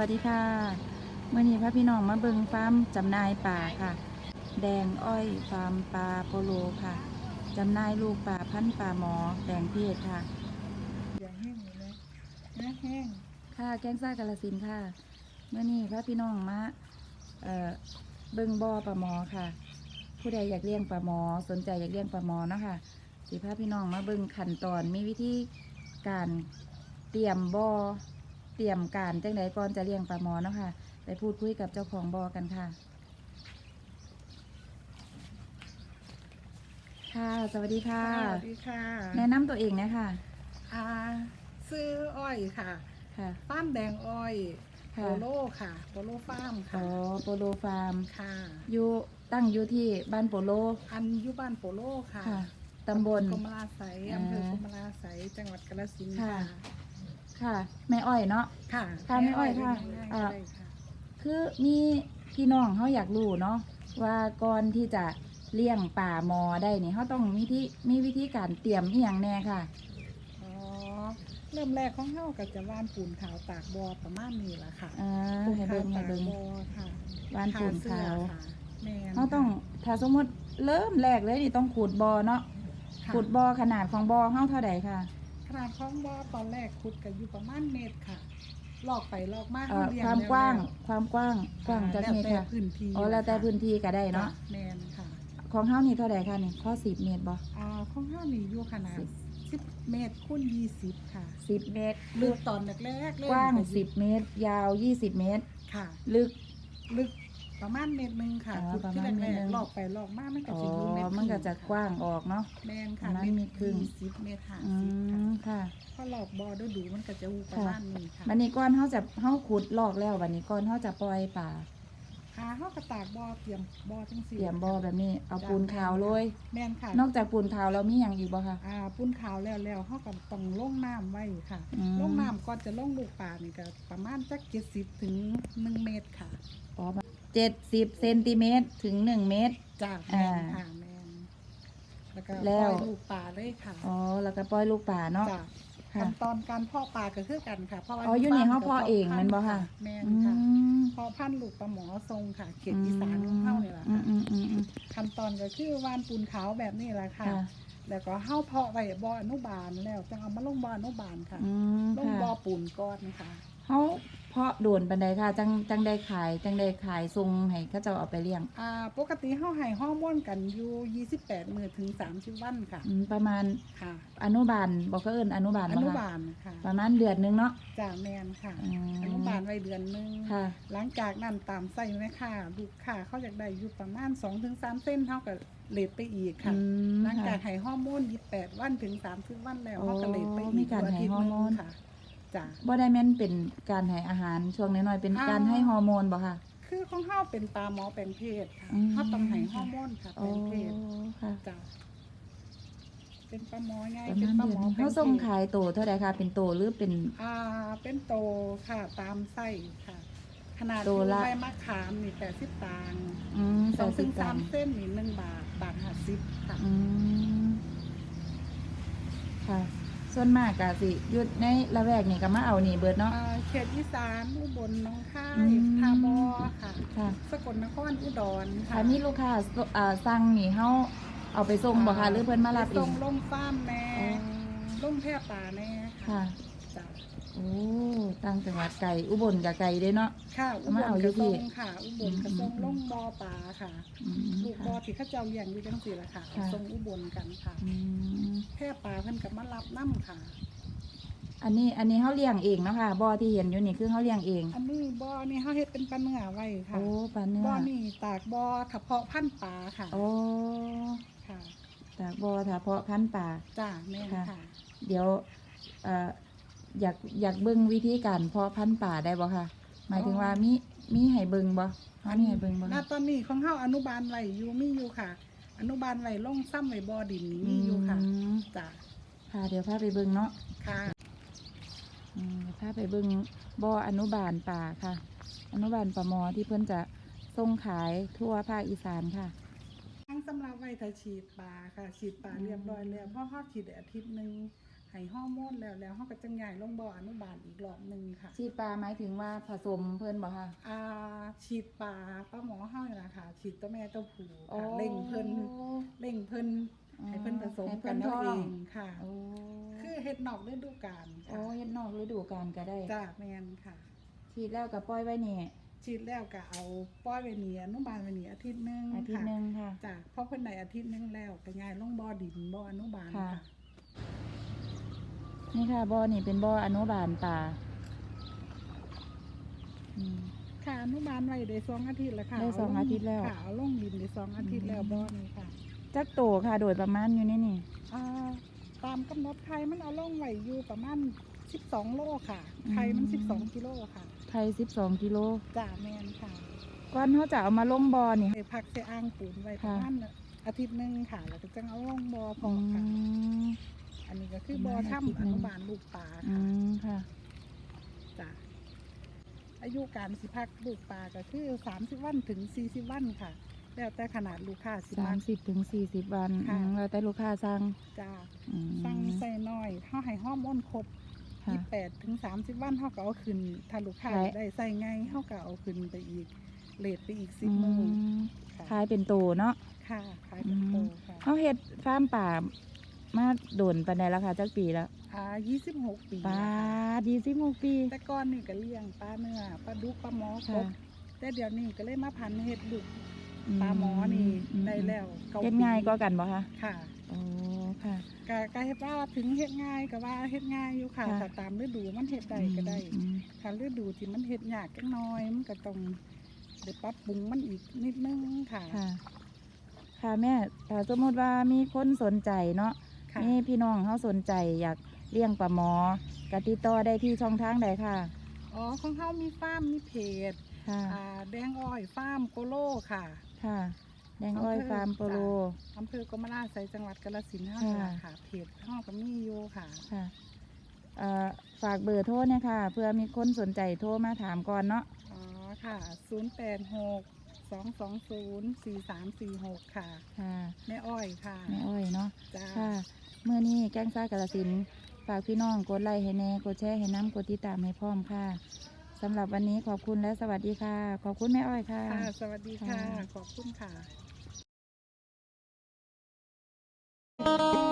วัสดีค่ะเมื่อนี้พระพี่น้องมาเบิงฟาร์มจำนายป่าค่ะ แดงอ้อยฟาร์มปลาโปโลค่ะจำนายลูกป่าพันธุ์ป่าหมอแดงเพศค่ะอย่าแห้งเลยนะแห้งค่ะแกงซ่ากาลสินค่ะ เมื่อนี้พระพี่น้องมาเอ่อเบิงบ่อปลาหมอค่ะ ผู้ใดอยากเลี้ยงปลาหมอ สนใจอยากเลี้ยงปลาหมอเนาะค่ะสิพาพี่น้องมาเบิงขั้นตอนมีวิธีการเตรียมบ่อ เตรียมการจังใดก่อนจะเลี้ยงปลาหมอเนาะค่ะ ไปพูดคุยกับเจ้าของบ่อกันค่ะ ค่ะ สวัสดีค่ะ สวัสดีค่ะแนะนำตัวเองนะคะอ่าซื้ออ้อยค่ะค่ะฟ้าร์มแดงอ้อยโปค่ะโลค่ะโปโลฟาร์มอ๋ค่ะอโปโลฟาร์มค่ะ อยู่ตั้งอยู่ที่บ้านโปโลอันอยุบ้านโปโลค่ะค่ะตำบล กรมราไสยอ่าอำเภอกรมราไสยจังหวัดกาฬสินธุ์ค่ะ ค่ะ ค่ะแม่อ้อยเนาะ ค่ะค่ะแม่อ้อยค่ะง่ายๆอ่าได้ค่ะ คือมีพี่น้องเขาอยากรู้เนาะว่าก่อนที่จะเลี้ยงป่าหมอได้นี่เขาต้องมีที่มีวิธีการเตรียมอีหยังแน่ค่ะ อ๋อ เริ่มแรกของเฮาก็จะว่านปูนขาวตากบอประมาณนี้ล่ะค่ะอ่าปูนให้ขาเบิ่วงให้ตากเบิ่ง บอค่ะบ้านปูนขาวค่ะแม่นเขาต้องถ้าสมมติเริ่มแรกเลยนี่ต้องขูดบอเนาะค่ะขูดบอขนาดของบอเขาเท่าใดค่ะข นาดของบอตอนแรกขุดกันอยู่ประมาณเมตรค่ะ ลอกไปลอกมาเอ่อเรียความแล้กว้างแล้วความกว้าง กว้างจักแล้วเมตรแต่ค่ะพื้นที่อ๋อแล้วแต่ค่ะพื้นที่ก็ได้เนาะ แมนค่ะของเฮานี่เท่าใดค่ะนี่ข้อสิบเมตรบ่อ่าของห้านี่อยู่ขนาดสิบสิบเมตรคูณยี่สิบค่ะสิบเมตร ลึกตอนแรกๆเลยกว้างก็อยู่สิบเมตร ยาวยี่สิบเมตร ค่ะ ลึก ลึก ประมาณเมตรหนึ่งค่ะอ๋อขุดประที่มาณเมแรตรกหนึ่งๆลอกไปลอกมามันก็อ๋อจะอยู่เมตรมันก็จะครึ่กว้างออกเนาะ แมนปค่ะระมาณเมตรครึ่ง ยี่สิบเมตรห้าอืสิบค่ะมค่ะพอหลอกบอดูดูๆมันก็จะอยู่ประมาณนี้ค่ะบัดนี้ก่อนเฮาจะเฮาขุดลอกแล้วบัดนี้ก่อนเฮาจะปล่อยป่าหาเขากระตากบอเตรียมบอทั้งสี่เตรียมบ่อแบบนี้เอาปูนขาวโรยแม่นค่ะ นอกจากปูนขาวแล้วมีหยังอีกบ่คะ อ่าปุ้นขาวแล้วแล้วเขาก็ต้องลงน้ำไว้ค่ะ อืม ลงน้ำก่อนจะลงลูกปลานี่ก็ประมาณจักเจ็ดสิบถึงหนึ่งเมตรค่ะอ๋อ เจ็ดสิบเซนติเมตรถึงหนึ่งเมตร จากอ่าแมนค่ะแมนแล้วก็แล้ปล่วอยลูกปลาเลยค่ะอ๋อแล้วก็ปล่อยลูกป่าเนาะ จากค่ะขั้นตอนการเพาะปลาก็คือกันค่ะ เพราะว่าอ๋ออยู่นี่เขาเพาะเองแม่นบ่คะ แม่นอืค่ะมเพาะพันธุ์ลูกปลาหมอทรงค่ะ เขตอีสานของเฮาเนี่ยแหละอืค่ะ มอืมอืมอืมขั้นตอนก็คือวานปูนขาวแบบนี้แหละค่ะ ค่ะแล้วก็เฮาเพาะไว้บ่ออนุบาลแล้วจังเอามาลงบ่ออนุบาลค่ะ อืมลงค่ะบ่อปูนก้อนค่ะ เขา เพาะโดนปันใดค่ะ จังจังได้ขายจังได้ขายทรงให้เขาเจ้าเอาไปเลี้ยงอ่าปกติเฮาให้ฮอร์โมนกันอยู่28มื้อถึง 30 วันค่ะ อืมประมาณค่ะ อนุบาลบอกก็เอิ้นอนุบาลอบ่นุคะบาลค่ะประมาณเดือนหนึงเนาะจ่าแมนค่ะอืมอนุบาลไว้เดือนหนึง ค่ะ หลังจากนั้นตามไส้ไหมค่ะลูกค่ะเขาอยากได้อยู่ประมาณ 2-3เส้นเท่ากับเลทไปอีกค่ะ อืมหลังจากค่ะให้ฮอร์โมน28 วันถึง 30 วันแล้วโอ้เขาก็เลทไปอีมีกการให้อาทิตย์ฮอร์หโมนึนงค่ะ จ้ะบ่ได้แม่นเป็นการให้อาหารช่วงน้อยๆเป็นอ่าการให้ฮอร์โมนบ่ค่ะคือของเฮาเป็นปลาหมอแปลงเพศค่ะอืมเฮาต้องให้ฮอร์โมนค่ะแปลโอ้งเพศค่ะจ้ะเป็นปลาหมอไงประเป็นมาณปลาเดือนหมอหนึ่งแปลเขางเพส่งศขายโตเท่าใดคะเป็นโตหรือเป็น อ่า เป็นโตค่ะตามไส้ค่ะ ขนาดโตละใบมะขามนี่80ตังค์อืมสองถึง80สามตังค์เส้นนี่หนึ่งบาทบาทห้าสิบค่ะอืมค่ะ ส่วนมากก็สิหยุดในละแวกนี่ก็มาเอานี่เบิดเนาะอ่าเขตอีสานอุบลหน้องคาอืยม ทาบอค่ะ ค่ะสกลนครอุดรค่ะถ้ามีลูกค้าสอ่าสั่งนี่เฮาเอาไปส่งบ่คะหรือเพิ่นมารับไปเอส่งงลงฟาร์มแน่อ๋อลงแพร่ป่าแน่ค่ะจ้ะ โอ้ต่างจังหวัดไกลอุบลก็ไกลเด้เนาะ ค่ะอุบมาลเอาอยู่กระที่ทงค่ะ อุบลกระทงอืมลงบอป่าค่ะ อืมลูกบอค่ะ ที่เข้าเจ้าเลี้ยงอยู่จังสี่ละค่ะค่ะส่งอุบลกันค่ะ อืมแพร่ป่าเพิ่นกับมารับน้ำค่ะ อันนี้อันนี้เฮาเลี้ยงเองเนาะค่ะบ่อที่เห็นอยู่นี่คือเฮาเลี้ยงเอง อันนี้บอนี่เขาเฮ็ดเป็นปลาเนื้อไว้ค่ะโอ้ปลาเนื้อบ่อนี่ตากบ่อถ้าเพาะพันธุ์ปลาค่ะ โอ้ค่ะ จากบ่อถ้าเพาะพันธุ์ป่าจ้าแม่นค่ะ ค่ะ เดี๋ยวเอ่อ อยากอยากเบิ่งวิธีการเพาะพันธุ์ป่าได้บ่ค่ะ หมายถึงว่ามีมีให้เบิ่งบ่เฮามีให้เบิ่งบ่ณคะตอนนี้ของเฮาอนุบาลไว้อยู่มีอยู่ค่ะ อนุบาลไว้ลงซ้ำไว้บ่อดินนี่มีอยู่ค่ะมจ้าค่ะเดี๋ยวพาไปเบิ่งเนาะค่ะ อืมเดี๋ยวพาไปเบิ่งบ่ออนุบาลป่าค่ะ อนุบาลป่าหมอที่เพิ่นจะส่งขายทั่วภาคอีสานค่ะ ทั้งสำหรับไว้ถ้าฉีดปลาค่ะ ฉีดปลาอืม เรียบร้อยแล้วเพราะเฮาฉีดได้อาทิตย์หนึง ให้ฮอร์โมนแล้วแล้วเขาก็จังใหญ่ลงบ่ออนุบาลอีกรอบหนึ่งค่ะฉีดปลาหมายถึงว่าผสมเพิ่นบ่คะอ่าฉีดปลาป้าหมอเฮานี่ล่ะค่ะฉีดตัวแม่ตัวผู้ค่ะเล่งเพิ่นเล่งเพิ่นให้เพิ่นผสมให้กัเพิ่นนเอาท้เออง งค่ะ โอ้คือเฮ็ดนอกฤดูกาลโอ้ค่ะเฮ็ดนอกฤดูกาลก็ได้จ้าแม่นค่ะ ฉีดแล้วก็ปล่อยไว้นี่ฉีดแล้วก็เอาป้อยไปเนียอนุบาลไปเนียอาทิตย์หนึงอาทิตย์หนึงค่ะ จ้ะเพราะเพิ่นได้อาทิตย์หนึงแล้วก็ย้ายลงบ่อดินบ่ออนุบาลค่ะ ค่ะ นี่ค่ะบ่อนี่เป็นบ่ออนุบาลปลาอืม ค่ะอนุบาลไว้ได้สองอาทิตย์แล้วค่ะได้สองเลอาทิตย์แล้ว ค่ะเอาลงดินได้สองอาทิตย์แล้วอืมบ่อนี้ค่ะจักโตค่ะ โดยประมาณอยู่ในนี่ อ่าตามกำหนดไข่มันเอาลงไว้อยู่ประมาณ12 โลค่ะไข่มัน 12กิโลค่ะไทย12กิโลจ้าแม่นค่ะก่อนเขาจะเอามาลงบ่อนี่ ไปพักใส่อ่างปูนไว้ประค่ะมาณ อาทิตย์หนึงค่ะ แล้วก็จังเอาลงบ่อพออืค่ะมอันนี้ก็คือบ่อประมาณอาทิถ้ำตย์หอนึ่งนุบาลลูกปลาอืค่ะมค่ะจ้ะอายุการสิพักลูกปลาก็คือสามสิบวันถึงสี่สิบวันค่ะ แล้วแต่ขนาดลูกค้าสิสาพัมกสิบถึงสี่สิบวันค่ะ อืมแล้วแต่ลูกค้าสั่งจ้าอืมสั่งใส่น้อยเขาให้ฮอร์โมนครบค่ะ ยี่แปดถึงสามสิบวันเขาก็เอาขึ้น ถ้าลูกค้าขาย ได้ใส่ไงเขาก็เอาขึ้นไปอีกเลทไปอีกสิบอืมือมค่ะ ขายเป็นโตเนาะ ค่ะขายเป็นโตค่ะเขาเฮ็ดฟาร์มป่ามาโดนปานใดแล้วค่ะจักปีแล้วอ่ายี่สิบหกปีปลาแล้วค่ะดีสิบหกปี แต่ก่อนนี่ก็เลี้ยงปลาเนื้อปลาดุกปลาหมอกค่ะบแต่เดี๋ยวนี้ก็เลยมาพันธุ์เฮ็ดดุกปลาหมอนี่อืมได้แล้วก้เฮ็ดปีง่ายก็กันบ่คะค่ะโอ้ค่ะ ก็ก็เฮ็ดว่าถึงเฮ็ดง่ายก็ว่าเฮ็ดง่ายอยู่ค่ะค่ะ ถ้าตามฤดูมันเฮ็ดได้ก็ได้ อืมถ้าฤดูที่มันเฮ็ดยากจักหน้อยมันก็ต้องได้ปรับปรุงมันอีกนิดนึงค่ะ ค่ะ ค่ะแม่ถ้าสมมติว่ามีคนสนใจเนาะค่ะ มีพี่น้องเขาสนใจอยากเลี้ยงปลาหมอกติดต่อได้ที่ช่องทางใดค่ะ อ๋อของเฮามีฟาร์มมีเพจค่ะ อ่าแดงอ้อยฟาร์มโกโลค่ะค่ะ แดงอ้อยอำเภอฟาร์มโปโล อำเภอกรมราชไสจังหวัดกาฬสินธุ์เฮาค่ะนี่ล่ะค่ะ เพจเฮาก็มีอยู่ค่ะ ค่ะเอ่อฝากเบอร์โทรเนี่ยค่ะ เพื่อมีคนสนใจโทรมาถามก่อนเนาะอ๋อค่ะ 086 สองสอ220 4346 ค่ะ ค่ะ แม่อ้อยค่ะแม่อ้อยเนาะ จ้าค่ะ เมื่อนี้แก้งซ่ากาลสินฝากพี่น้องกดไลค์ให้แน่ กดแชร์ให้น้ำกดติดตามให้พร้อมค่ะสำหรับวันนี้ขอบคุณและสวัสดีค่ะ ขอบคุณแม่อ้อยค่ะ ค่ะ สวัสดีค่ะ ขอบคุณค่ะ